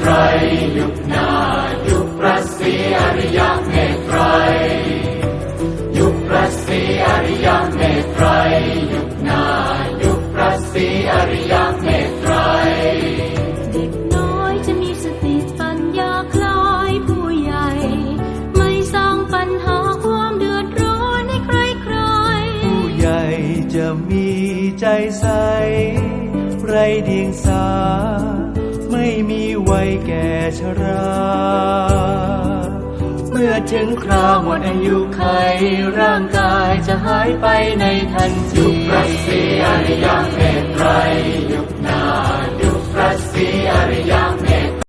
ไตรยุคนายุคพระศรีอริยเมตไตรยุคพระศรีอริยเมตไตรยุคนายุคพระศรีอริยเมตไตรเด็กน้อยจะมีสติปัญญาคล้ายผู้ใหญ่ ไม่สร้างปัญหาความเดือดร้อนให้ใครใครผู้ใหญ่จะมีใจใส ไรเดียงสา ไม่มีวัยแก่ชรา เมื่อถึงคราวหมดอายุไขร่างกายจะหายไปในทันทียุคพระศรีอริยเมตไตร